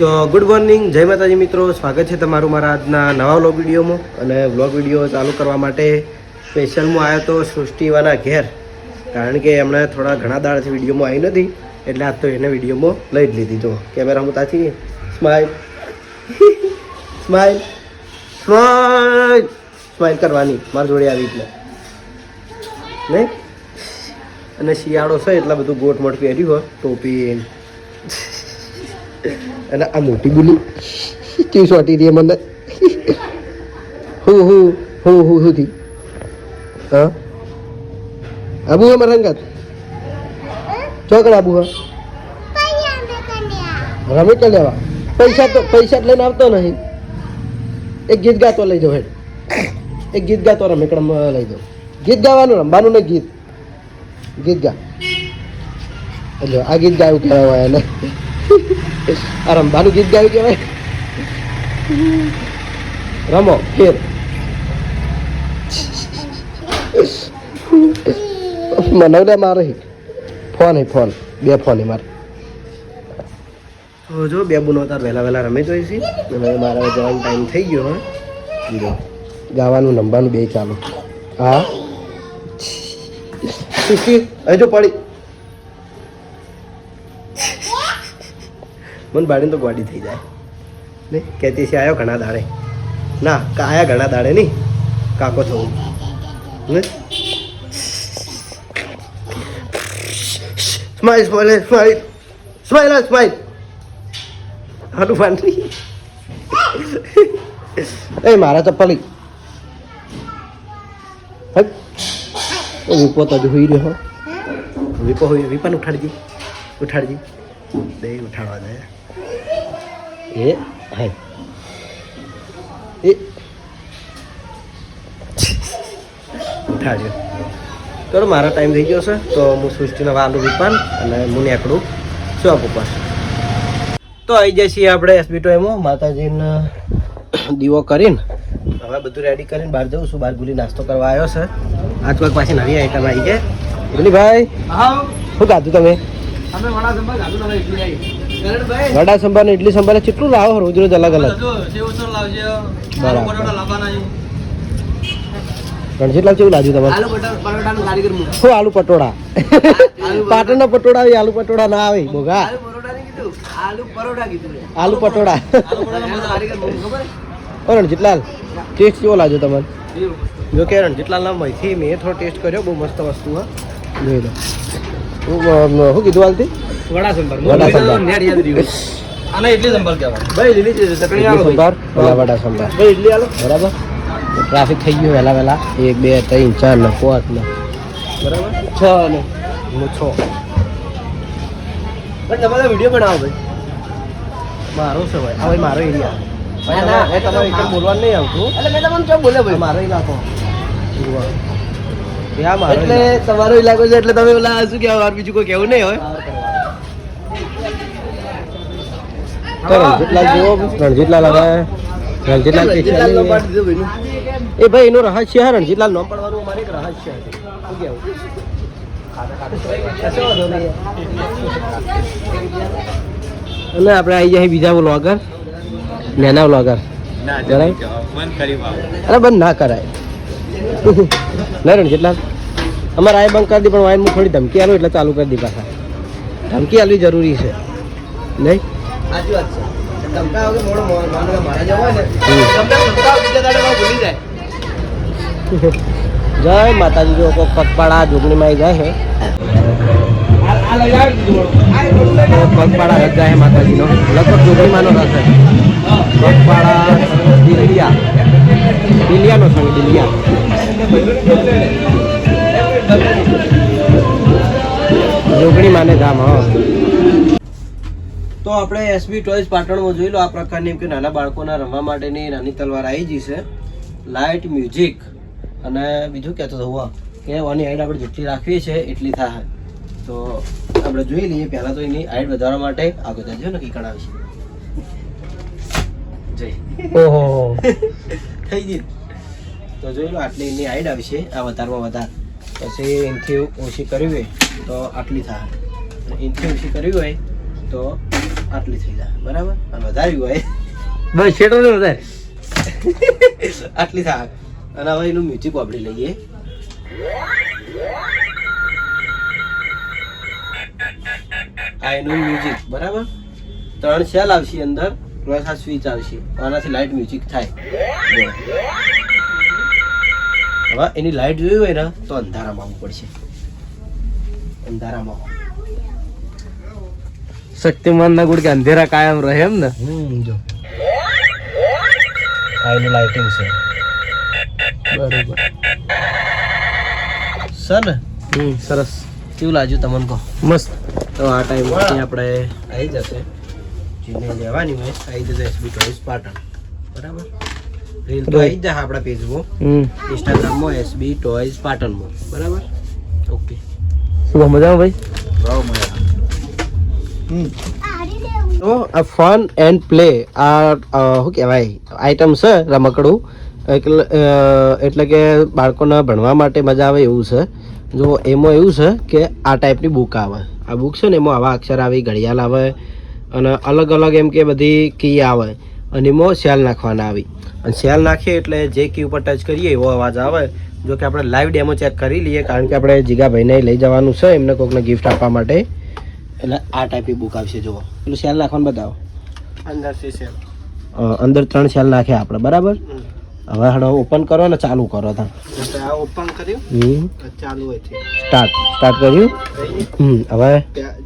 તો good morning, જય માતાજી મિત્રો. સ્વાગત છે તમારું મારા આજના નવા વ્લોગ વિડીયોમાં. અને વ્લોગ વીડિયો ચાલુ કરવા માટે સ્પેશિયલ હું આવ્યો તો સૃષ્ટિવાના ઘેર. કારણ કે એમણે થોડા ઘણા દાડાથી વિડીયોમાં આવી નથી, એટલે આજ તો એને વિડીયોમાં લઈ જ લીધી. જો કેમેરા હું ત્યાંથી સ્માઇલ સ્માઇલ સ્માઇલ સ્માઇલ કરવાની. મારી જોડે આવી એટલે. નહીં? અને શિયાળો છે, એટલા બધું ગોટ મોટ પહેર્યું હોય, ટોપી અને આ મોટી બુલી કેવી સોટી રહી મને હું હું હું હું હું થી હા આબુ હે મારા અંગાત ચોકડ આબુ હા રમે કે લેવા પૈસા તો પૈસા લઈને આવતો નહીં એક ગીત ગાતો લઈ જાઓ હેડ એક ગીત ગાતો રમેકડમ લઈ જાઓ ગીત ગાવાનું રમવાનું ને ગીત ગીત ગા એટલે આ ગીત ગાયું કહેવાય એને આ રમવાનું ગીત ગાયું કહેવાય. રમો ફેર. મનવડે મારે. ફોન હે ફોન. બે ફોન હે મારે. તો જો બે બુનો તાર વહેલા વહેલા રમે જોઈ છે હવે મારા જવાનો ટાઈમ થઈ ગયો હા. ગાવાનું નંબાનું બે ચાલુ. હા. હજુ પડી. મને બાળીને તો ગોડી થઈ જાય. નહીં કહેતી છે આવ્યો ઘણા દાડે. ના, કા, આયા ઘણા દાડે નહીં. કાકો થવું ને smile smile smile smile smile હાલું પાણી એ, મારા ચપ્પલી વિપો તો હોઈ રહ્યો વિપો હોઈ વિપાને ઉઠાડજી ઉઠાડજી. દે, ઉઠાડવા દે. એ હાય એ. થાળ્યો ચલો મારો ટાઈમ થઈ ગયો છે તો હું સૃષ્ટિનો વાલું વિપાન અને હું નીકળું શોપ ઉપર તો આવી જાય છીએ આપણે એસબી એમાં માતાજીને દીવો કરીને. હવે બધું રેડી કરીને બહાર જઉં છું બહાર ગુલી નાસ્તો કરવા આવ્યો છે. આજ કોઈક પાછી નવી આઈટમ આવી છે. ગુલીભાઈ શું ખાધું તમે? વડા સંભાર ને ઇડલી સંભાર કેટલું લાવો રોજ રોજ અલગ અલગ. રણજીતલાલ કેવું લાગ્યું તમારે? શું આલુ પટોળા. પાટણના પટોળા આવે આલુ પટોળા ના આવે બોગા આલુ પટોળા. ઓ રણજીતલાલ ટેસ્ટ કેવો લાગ્યો તમારે? જો કે રણજીતલાલ ના મહીથી મેં થોડો ટેસ્ટ કર્યો બહુ મસ્ત વસ્તુ હા. જોઈ લો. હું, શું કીધું હાલથી? વડા સંભાર વડા સંભાર. આને ઇડલી સંભાર કહેવાય. ભાઈ લીલી ચટણી આલો સંભાર વડા વડા સંભાર ભાઈ ઇડલી આલો બરાબર? ટ્રાફિક થઈ ગયું વહેલા વહેલા. એક બે ત્રણ ચાર ને પાંચ ને. બરાબર? છ ને. હું છ. પણ તમારે વીડિયો બનાવો ભાઈ. મારો છે ભાઈ. હવે મારો એરિયા ના, ના. ભાઈ તમારે એકદમ બોલવાનું નહીં આવતું. એટલે મેં તમને કેમ બોલે ભાઈ? મારો ઇલાકો એટલે તમારો ઇલાકો છે એટલે તમે ઓલા શું કહેવાય વાર બીજું કોઈ કહેવું નહીં હોય તો રણજીતલાલ જુઓ. રણજીતલાલ હવે રણજીતલાલ. એ ભાઈ એનું રહસ્ય હે રણજીતલાલ નામ પડવાનું અમારે એક રહસ્ય છે. શું કેવું કશો વાંધો નહીં. અને આપણે આવી જાય બીજા વ્લોગર. નાના વ્લોગર. જરાય અરે બંધ ના કરાય. ના રણજીતલાલ. અમારે આ બંધ કરી દી પણ વાયન થોડી ધમકી આલું એટલે ચાલુ કરી દી પાછા. ધમકી આલવી જરૂરી છે. નહીં? સાચી વાત છે. ધમકા વગર મોડો માનો મારા જેવો ને હમ. ધમકા બીજા દાડે ભૂલી જાય. જય માતાજી જો કોક પગપાળા જોગણીમાં જાય છે દીધું પગપાળા રથ જાય માતાજીનો. લગભગ જોગણીમાંનો રથ છે પગપાળા દિલિયા. દિલિયાનો સંગ દિલિયા. જોગણી માને ધામ હા. તો આપણે એસબી ટોયસ પાટણમાં જોઈ લો આ પ્રકારની કે નાના બાળકોના રમવા માટેની નાની તલવાર આવી ગઈ છે. લાઇટ મ્યુઝિક અને બીજું કહેતો હતો હુઆ કે આની હાઈટ આપણે જેટલી રાખવી છે એટલી થાય. તો આપણે જોઈ લઈએ પહેલાં તો એની હાઈટ વધારવા માટે. આગળ જજો ને કઈ કણાવી છે. જય. ઓહો. થઈ ગઈ તો જોઈ લો આટલી એની હાઈટ છે. આ વધારમાં વધાર. પછી એનથી ઓછી કરવી હોય તો આટલી થાય. એનથી ઓછી કરવી હોય તો આટલી થઈ જાય. બરાબર? અને વધાર્યું હોય. બસ શેટો ને વધારે. આટલી થાક. અને હવે એનું મ્યુઝિક વાપરી લઈએ. આ એનું મ્યુઝિક બરાબર? ત્રણ સેલ આવશે અંદર પ્લસ આ સ્વિચ આવશે. આનાથી લાઇટ મ્યુઝિક થાય. હવે એની લાઇટ જોઈ હોય ને તો અંધારામાં આવવું પડશે. અંધારામાં. શક્તિમાન ના ગુડ કે અંધેરા કાયમ રહે એમ ને? જો. લાઇટિંગ છે. બરોબર. સર? ને હમ સરસ. કેવું લાગ્યું તમને કહો? મસ્ત. તો આ ટાઈમ પછી આપણે આવી જશે. જેને લેવાની હોય આવી જશે એસબી ચોવીસ પાટણ. બરાબર? રીલ તો આવી જ જશે આપણા પેજમાં હમ. ઇન્સ્ટાગ્રામમાં એસબી ટોયઝ પાટણમાં. બરાબર? ઓકે શું મજામાં ભાઈ? તો આ ફન એન્ડ પ્લે આ શું કહેવાય? આઈટમ છે રમકડું. એટલે એટલે કે બાળકોને ભણવા માટે મજા આવે એવું છે. જો એમાં એવું છે કે આ ટાઈપની બુક આવે. આ બુક છે ને એમાં આવા અક્ષર આવે, ઘડિયાળ આવે, અને અલગ અલગ એમ કે બધી કી આવે, અને એમાં સેલ નાખવાના આવી. અને સેલ નાખીએ એટલે જે કી ઉપર ટચ કરીએ, એવો અવાજ આવે. જો કે આપણે લાઈવ ડેમો ચેક કરી લઈએ, કારણ કે આપણે જીગાભાઈને લઈ જવાનું છે, એમને કોઈકને ગિફ્ટ આપવા માટે. એટલે આ ટાઈપની બુક આવશે જુઓ. પેલું સેલ નાખવાનું બતાવો. અંદરથી છે અ, અંદર ત્રણ સેલ નાખ્યા આપણે બરાબર? હવે હડો ઓપન કરો ને ચાલુ કરો તા આ ઓપન કર્યું? ચાલુ હોય છે. સ્ટાર્ટ સ્ટાર્ટ કર્યું? હમ હવે?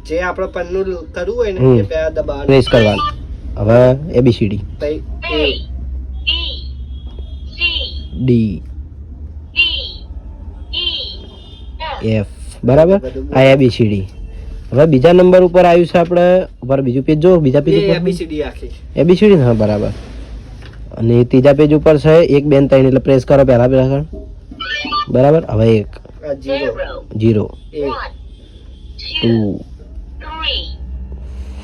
જે આપણે પન્નું કરવું હોય ને એ પેલા દબાવવાનું. પ્રેસ કરવાનું. હવે એબીસીડી ડી એફ બરાબર? આ એબીસીડી હવે બીજા નંબર ઉપર આવ્યું છે આપણે ઉપર બીજું પેજ જો બીજા પેજ ઉપર? એબીસીડી આખી. એબીસીડી હા બરાબર. અને ત્રીજા પેજ ઉપર છે એક બેન ત્રણ એટલે પ્રેસ કરો પહેલા પહેલા બરાબર? હવે એક. Zero. Two.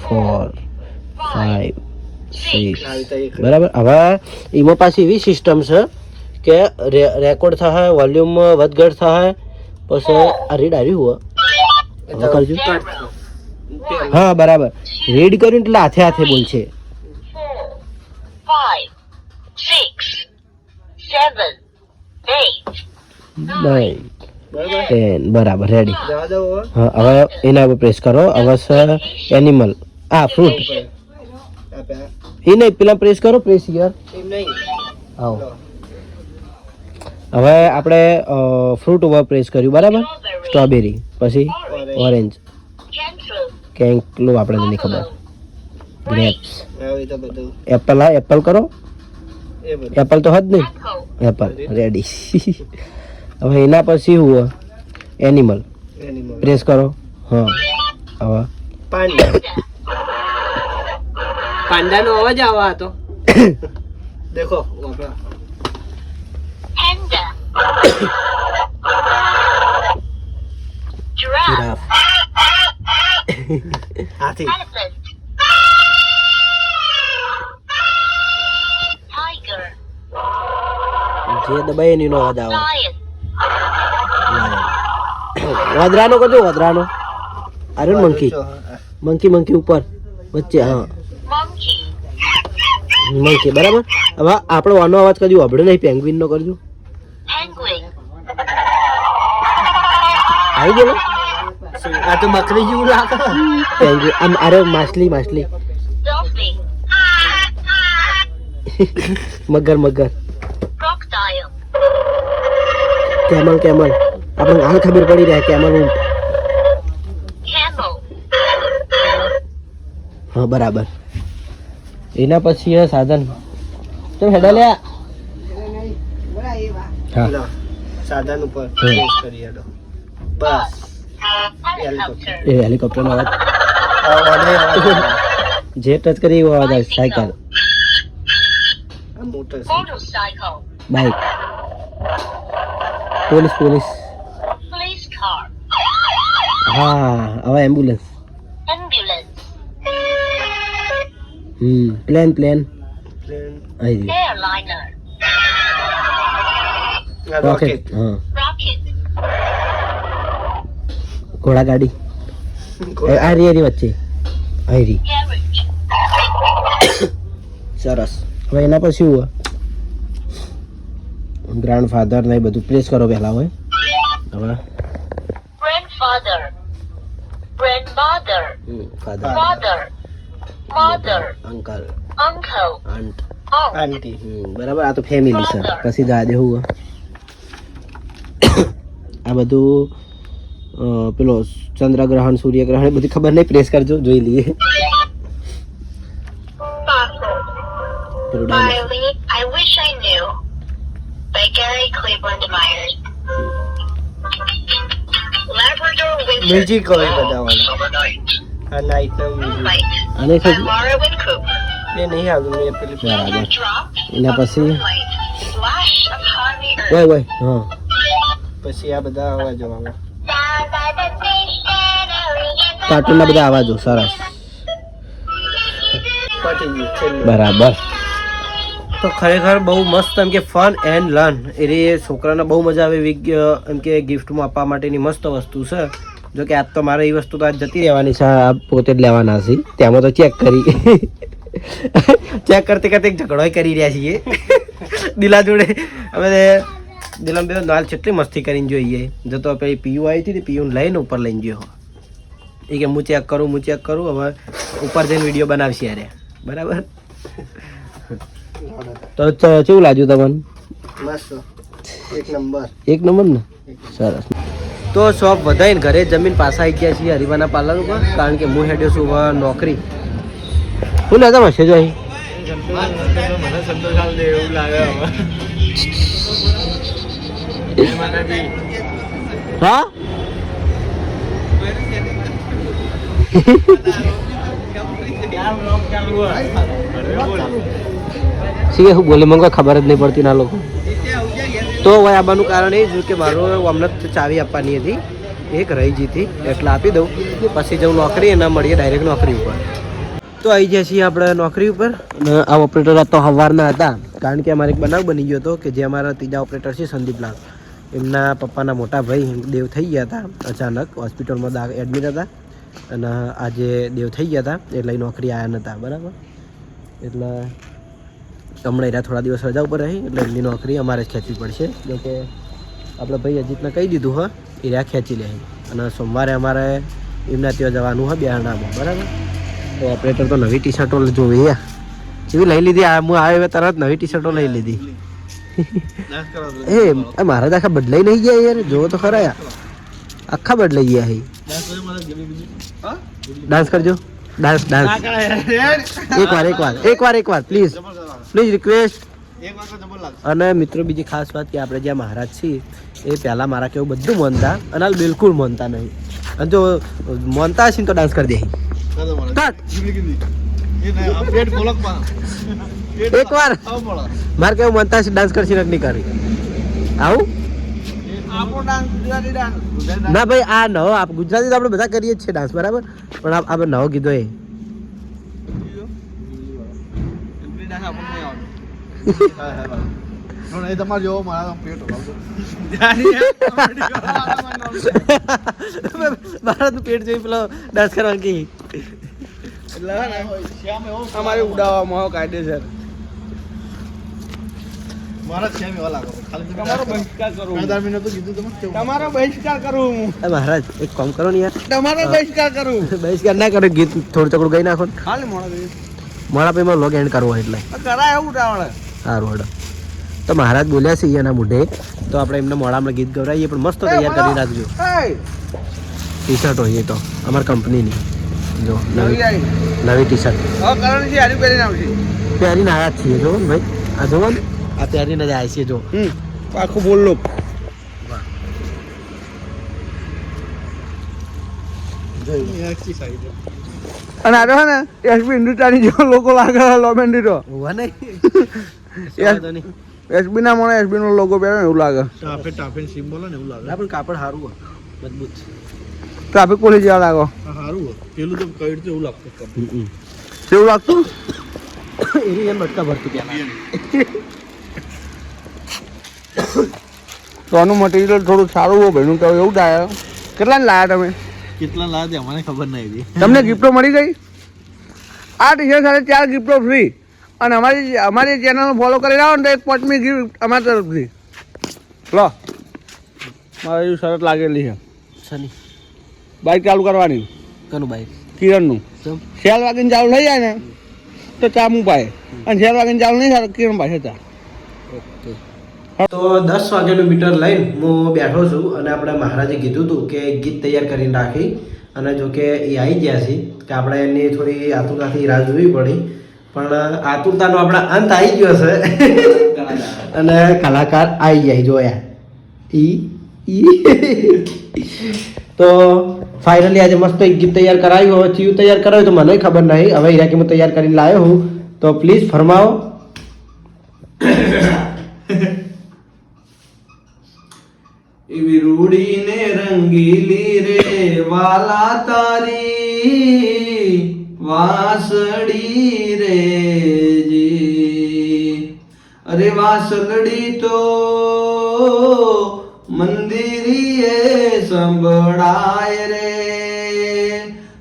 Four. Five. Six. બરાબર? હવે એમાં પાછી એવી સિસ્ટમ છે કે રેકોર્ડ થાય વોલ્યુમ વધઘટ થાય પછી આ રીડ આવ્યું હોય. કરજો હા બરાબર. રેડ કર્યું એટલે હાથે હાથે બોલશે બરાબર? રેડી હવે. હા હવે એના ઉપર પ્રેસ કરો. હવે સર એનિમલ આ ફ્રૂટ એ નહીં પેલા પ્રેસ કરો પ્રેસ યાર આવો. હવે આપણે ફ્રૂટ ઉપર પ્રેસ કર્યું બરાબર? સ્ટ્રોબેરી પછી ઓરેન્જ કેંકલું આપણે નહીં ખબર. ગ્રેપ્સ એપલ હા એપલ કરો? એપલ તો હદ નહીં. એપલ રેડી હવે એના પછી હું એનિમલ એનિમલ પ્રેસ કરો. હા. હવે. પાંડા પાંડાનો અવાજ આવા હતો દેખો giraffe, હાથી elephant, tiger, જે દબાઈ એનો અવાજ આવે. Lion, વાદરાનો કરજો વાદરાનો? અરે મંકી. મંકી મંકી ઉપર. વચ્ચે હા. Monkey, મંકી બરાબર? હવે આપણો આનો અવાજ કરજો વાપર્યો નહીં પેંગ્વિન નો કરજો. Penguin, આવી ગયો ને? આ તો મકરી જેવું લાગે પેંગ્વિન આમ અરે માછલી માછલી મગર મગર કેમલ કેમલ આપણે હાલ ખબર પડી રહ્યા કેમલ ઊંટ હા બરાબર એના પછી સાધન તો હેડા લ્યા હા. સાધન ઉપર હમ. કરી હેડો. બસ. helicopter, એ હેલિકોપ્ટરનો અવાજ. જે ટચ કરી એવો અવાજ આવે cycle. Motor bike police police. હા હવે એમ્બ્યુલન્સ ambulance, હમ પ્લેન પ્લેન પ્લેન આવી ગયું. રોકેટ હા. ઘોડા ગાડી આરી આ રી એ રી વચ્ચે. આરી. સરસ. હવે એના પછી હું ગ્રાન્ડ ફાધર ને બધું પ્રેસ કરો પહેલા હોય. હવે. Grandfather. Grandmother. Father Father. Mother. Uncle Uncle. Aunt Aunt. Aunty બરાબર આ તો ફેમિલી સર પછી દાદે હું આ બધું પેલો ચંદ્રગ્રહણ સૂર્યગ્રહણ એ બધી ખબર નહીં પ્રેસ કરજો જોઈ લઈએ. મ્યુઝિક બરાબર Drop. એના પછી. હોય હોય હા પછી આ બધા અવાજો આવે. કાર્ટૂનના બધા અવાજો સરસ. બરાબર. તો ખરેખર બહુ મસ્ત એમ કે ફન એન્ડ લર્ન એ છોકરાને બહુ મજા આવે એવી એમ કે ગિફ્ટમાં આપવા માટેની મસ્ત વસ્તુ છે. જો કે આજ તો મારે એ વસ્તુ તો આજ જતી રહેવાની છે. આ પોતે જ લેવાના છે. તેમાં તો ચેક કરી. ચેક કરતી કરતી એક ઝઘડો કરી રહ્યા છીએ. દિલા જોડે. હવે દિલમ બે નાલ કેટલી મસ્તી કરીને જોઈએ. જો તો પેલી પીયુ આવી હતી ને પીયુને લઈને ઉપર લઈને ગયો. એ કે હું ચેક કરું હું ચેક કરું હવે ઉપર જઈને વીડિયો બનાવશે યારે. બરાબર? તો ચ- કેવું લાગ્યું તમને? મસ્ત. એક નંબર. એક નંબર ને? સરસ. તો શોપ વધાઈને ઘરે જમીન પાછા આવી ગયા છીએ હરિવાના પાર્લર ઉપર કારણ કે હું હેડ્યો છું હવે નોકરી. શું લેતા હશે જો અહીં? હા? શી બોલે? મને ખબર જ નહીં પડતી ના લોકો. તો હવે આવવાનું કારણ એ જ કે મારો અમને ચાવી આપવાની હતી. એક રહી જીતી એટલે આપી દઉં. પછી જવું નોકરી એના મળીએ ડાયરેક્ટ નોકરી ઉપર. તો આવી જાય છીએ આપણે નોકરી ઉપર. અને આ ઓપરેટર તો સવારના હતા. કારણ કે અમારે એક બનાવ બની ગયો હતો કે જે અમારા ત્રીજા ઓપરેટર છે સંદીપલાલ. એમના પપ્પાના મોટા ભાઈ દેવ થઈ ગયા હતા અચાનક હોસ્પિટલમાં દા એડમિટ હતા અને આજે દેવ થઈ ગયા હતા એટલે નોકરી આવ્યા નહોતા બરાબર? એટલે હમણાં એના થોડા દિવસ રજા ઉપર રહી એટલે એમની નોકરી અમારે જ ખેંચવી પડશે. જો કે આપણે ભાઈ અજીતને કહી દીધું, હા, એ રહ્યા ખેંચી લે. અને સોમવારે અમારે એમના ત્યાં જવાનું હોય બિહારનામાં બરાબર? તો ઓપરેટર તો નવી ટી શર્ટો જોવી જેવી લઈ લીધી, આ હું આવ્યો તરત નવી ટી શર્ટો લઈ લીધી. એ મારા તો આખા બદલાઈ નહીં ગયા યાર જોવો તો ખરા યાર. આખા બદલાઈ ગયા હે. ડાન્સ કરજો. ડાન્સ ડાન્સ એક વાર એક વાર એક વાર એક વાર પ્લીઝ પ્લીઝ રિક્વેસ્ટ અને મિત્રો બીજી ખાસ વાત કે આપણે જ્યાં મહારાજ છીએ એ પહેલાં મારા કેવું બધું માનતા અને હાલ બિલકુલ માનતા નહીં. અને જો માનતા હશે ને તો ડાન્સ કરી દે. કટ એક વાર મારે કેવું મનતા ડાન્સ કરશે નથી કરી. આવું? ના ભાઈ, આ નવો, આપ ગુજરાતી તો આપણે બધા કરીએ જ છીએ ડાન્સ બરાબર? પણ આપણે નવો કીધો એ. મારા પેટ જોઈ પેલો ડાન્સ અમારે ઉડાવવામાં કાયદેસર મારા છે એવા લાગો ખાલી તમારો બહિષ્કાર કરું મેં મિનિટ તો કીધું તમે તમારો બહિષ્કાર કરું હું એ મહારાજ એક કામ કરો ને યાર. તમારો બહિષ્કાર કરું. બહિષ્કાર ના કરો ગીત થોડું થોડું ગઈ નાખો ખાલી મોડા મારા લોગ એન્ડ કરવો એટલે. કરાય એવું રાવણે સારું હડો તો મહારાજ બોલ્યા છે એના મોઢે તો આપણે એમને મોડામાં ગીત ગવડાવીએ પણ મસ્ત તૈયાર કરી રાખજો. ટી શર્ટ હોય એ તો અમારી કંપનીની જો નવી નવી ટી શર્ટ પહેરીને આવશે. આવ્યા છીએ જો ને ભાઈ. આ જોવો ને. આ પહેરીને જ આવ્યા છીએ જો આખું બોલ લો. અને આ રહ્યો ને એસપી હિન્દુસ્તાની જેવો લોકો લાગે લોમેન્ડી તો. એસબી ના મને એસબી નો લોગો પહેરે એવું લાગે. ટાફે ટાફે સિમ્બોલ ને એવું લાગે. પણ કાપડ સારું હોય. મજબૂત ટ્રાફિક પોલીસ જેવા લાગો. સારું હોય. પેલું તો કઈ રીતે એવું લાગતું કેવું લાગતું? એમ બટકા ભરતું પહેલા તો આનું મટીરિયલ થોડું સારું હોય ભાઈનું તો એવું થાય. કેટલા લાયા તમે? કેટલા લાગે મને ખબર નહીં હતી. તમને ગિફ્ટો મળી ગઈ? આ ટી શર્ટ સાથે ચાર ગિફ્ટો ફ્રી અને અમારી અમારી ચેનલ ફોલો કરી રહ્યા ને તો એક પાંચમી ગિફ્ટ અમારી તરફથી. લો. મારે એવી શરત લાગેલી છે. સની બાઇક ચાલુ કરવાની. કનું બાઇક કિરણનું. શેર વાગીને ચાલુ થઈ જાય ને તો ચા હું પાય અને શેર વાગીને ચાલુ નહીં થાય તો કિરણ પાસે ચા. તો દસ વાગ્યાનું મીટર લઈને હું બેઠો છું અને આપણે મહારાજે કીધું હતું કે ગીત તૈયાર કરીને રાખી. અને જો કે એ આવી ગયા છે કે આપણે એની થોડી આતુરતાથી રાહ જોવી પડી. પણ આતુરતાનો આપણા અંત આવી ગયો છે. અને કલાકાર આવી જાય જોયા. ઈ ઈ. તો ફાઇનલી આજે મસ્ત એક ગીત તૈયાર કરાવ્યું. હવે ચિયું તૈયાર કરાવ્યું તો મને ખબર નહીં. હવે હીરા કે હું તૈયાર કરીને લાવ્યો હું. તો પ્લીઝ ફરમાવો. એવી રૂડી ને રંગીલી રે, વાલા તારી વાસડી રે જી. અરે વાસલડી તો મંદિરીએ સંભળાય રે.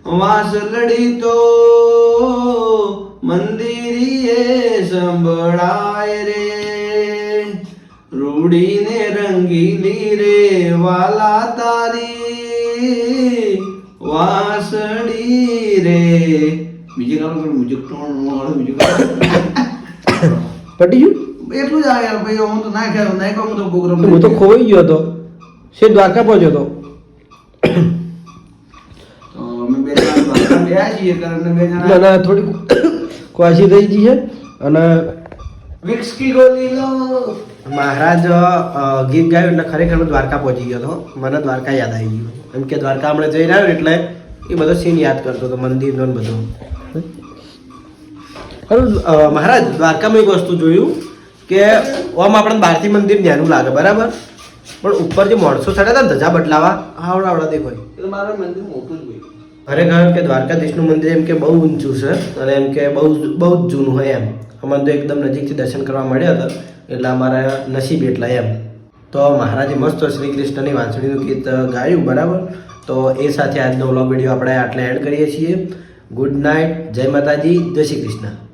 વાસલડી તો મંદિરીએ સંભળાય રે. રૂડીને રંગીલી રે વાલા તારી વાસડી રે. બીજી કામ તો મ્યુઝિક ટોન વાળો બીજું પટી ગયું? એટલું જ આ યાર ભાઈ હું તો ના ખ્યાલ ના કહું તો પ્રોગ્રામ હું તો ખોવાઈ ગયો હતો. છે દ્વારકા પહોંચ્યો હતો. થોડી ક્વાસી થઈ ગઈ છે. અને વિક્સ કી ગોલી લો. મહારાજ ગીત ગાયું એટલે ખરેખર હું દ્વારકા પહોંચી ગયો હતો. મને દ્વારકા યાદ આવી ગયું. એમ કે દ્વારકા હમણાં જઈને આવ્યો એટલે એ બધો સીન યાદ કરતો હતો મંદિરનો બધું. મહારાજ દ્વારકામાં એક વસ્તુ જોયું કે આમ આપણે બહારથી મંદિર નાનું લાગે બરાબર? પણ ઉપર જે માણસો ચડ્યા હતા ને ધજા બદલાવા આવડા આવડા દેખાય. એ તો મારું મંદિર મોટું જ હોય. ખરેખર કે દ્વારકાધીશનું મંદિર એમ કે બહુ ઊંચું છે અને એમ કે બહુ બહુ જ જૂનું હોય એમ. અમને તો એકદમ નજીકથી દર્શન કરવા મળ્યા હતા. એટલે અમારા નસીબ એટલા એમ. તો મહારાજે મસ્ત શ્રી કૃષ્ણની વાંસળીનું ગીત ગાયું, બરાબર? તો એ સાથે આજનો વ્લોગ વીડિયો આપણે આટલે એડ કરીએ છીએ. ગુડ નાઇટ, જય માતાજી, જય શ્રી કૃષ્ણ.